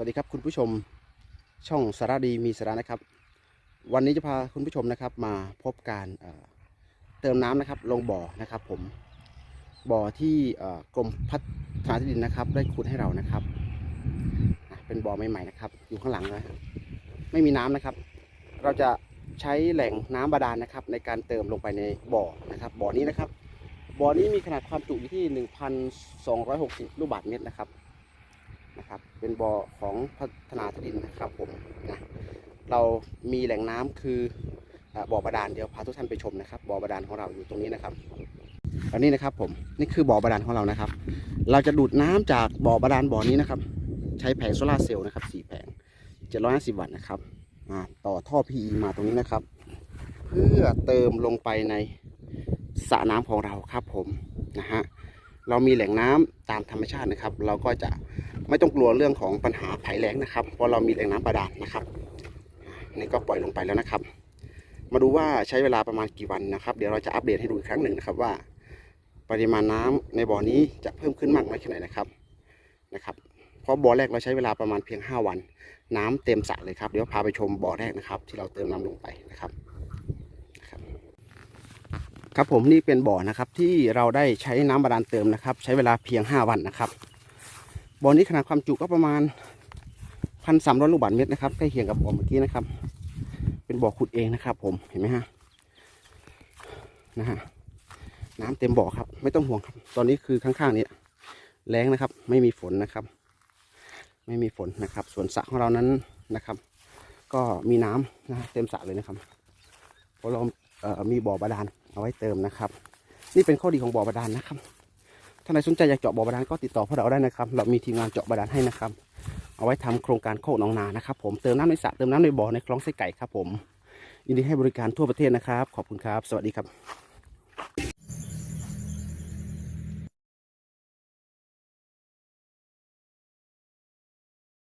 วัสดีครับคุณผู้ชมช่องสารดีมีสาระนะครับ วันนี้จะพาคุณผู้ชมนะครับมาพบการเเติมน้ำนะครับลงบ่อนะครับ ผมบ่อที่กรมพัฒนาที่ดินนะครับ ได้ขุดให้เรานะครับ เป็นบ่อใหม่ๆนะครับ อยู่ข้างหลังนะไม่มีน้ำนะครับ เราจะใช้แหล่งน้ำบาดาลนะครับ ในการเติมลงไปในบ่อนะครับ บ่อนี้นะครับ บ่อนี้มีขนาดความจุอยู่ที่ 1,260 ลูกบาศก์เมตรนะครับ นะครับ เป็นบ่อของพัฒนาที่ดินนะครับผมนะเรามีแหล่งน้ำคืออบ่อบาดาลเดี๋ยวพาทุกท่านไปชมนะครับบ่อบาดาลของเราอยู่ตรงนี้นะครับอันนี้นะครับผมนี่คือบ่อบาดาลของเรานะครับ เราจะดูดน้ำจากบ่อบาดาลบ่อนี้นะครับ ใช้แผงโซลาเซลล์นะครับสี่แผง750วัตต์นะครับต่อท่อ PE มาตรงนี้นะครับ เพื่อเติมลงไปในสระน้ำของเราครับผมนะฮะ เรามีแหล่งน้ำตามธรรมชาตินะครับ เราก็จะไม่ต้องกลัวเรื่องของปัญหาภัยแล้งนะครับ เพราะเรามีแหล่งน้ำบาดาลนะครับนี่ก็ปล่อยลงไปแล้วนะครับ มาดูว่าใช้เวลาประมาณกี่วันนะครับ เดี๋ยวเราจะอัปเดตให้ดูอีกครั้งหนึ่งนะครับว่า ปริมาณน้ำในบ่อนี้จะเพิ่มขึ้นมากน้อยแค่ไหนนะครับนะครับ เพราะบ่อแรกเราใช้เวลาประมาณเพียง 5 วัน น้ำเต็มสระเลยครับเดี๋ยวพาไปชมบ่อแรกนะครับ ที่เราเติมน้ำลงไปนะครับ ครับผมนี่เป็นบ่อนะครับที่เราได้ใช้น้ำบาดาลเติมนะครับ ใช้เวลาเพียง 5 วันนะครับบ่อนี้ขนาดความจุก็ประมาณพันสามร้อยลูกบาศก์เมตรนะครับใกล้เคียงกับบ่อเมื่อกี้นะครับ เป็นบ่อขุดเองนะครับ ผมเห็นไหมฮะนะฮะน้ำเต็มบ่อครับ ไม่ต้องห่วงครับ ตอนนี้คือข้างๆนี้แรงนะครับ ไม่มีฝนนะครับ ไม่มีฝนนะครับ ส่วนสระของเรานั้นนะครับ ก็มีน้ำนะเต็มสระเลยนะครับเพราะเราเมีบ่อบาดาล เอาไว้เติมนะครับ นี่เป็นข้อดีของบ่อบาดาลนะครับถ้าใครสนใจอยากเจาะบ่อบาดาลก็ติดต่อพวกเราได้นะครับ เรามีทีมงานเจาะบาดาลให้นะครับ เอาไว้ทำโครงการโคกหนองนานะครับ ผมเติมน้ำในสระเติมน้ำในบ่อในคลองไส้ไก่ครับผมยินดีให้บริการทั่วประเทศนะครับ ขอบคุณครับ สวัสดีครับ